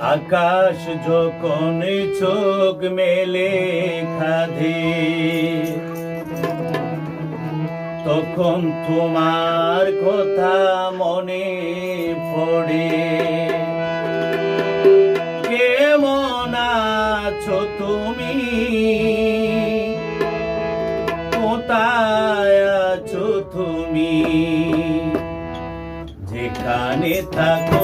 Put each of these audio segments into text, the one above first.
আকাশ যখন চোখ মেলে খাধে, তখন তোমার কথা মনে পড়ে। কেমন আছো তুমি? কোথায় আছো তুমি? যেখানে থাকো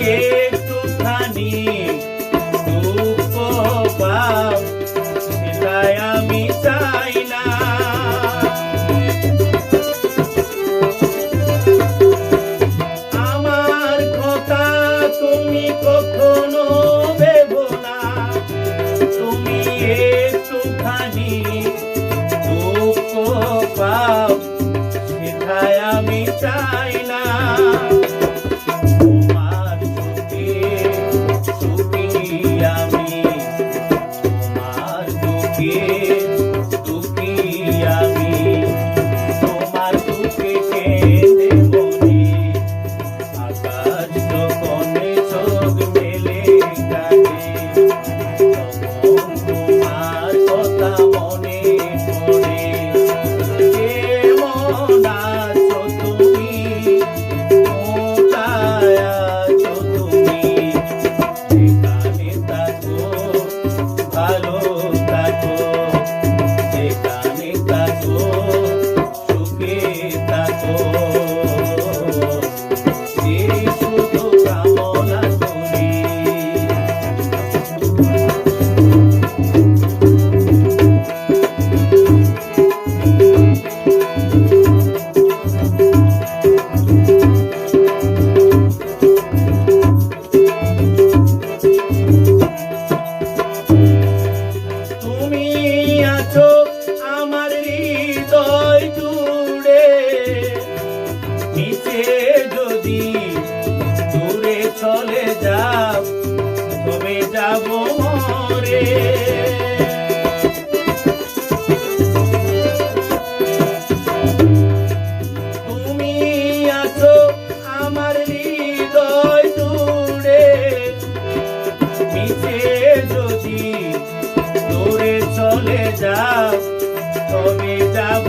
একটুখানি। দুঃখ পাও তাই না। আমার কথা তুমি কখনো ভেবো না। তুমি একটুখানি আছো আমার হৃদয় জুড়ে। নিচে যদি দূরে চলে যাও তবে যাব রে চলে যাও আমি যাব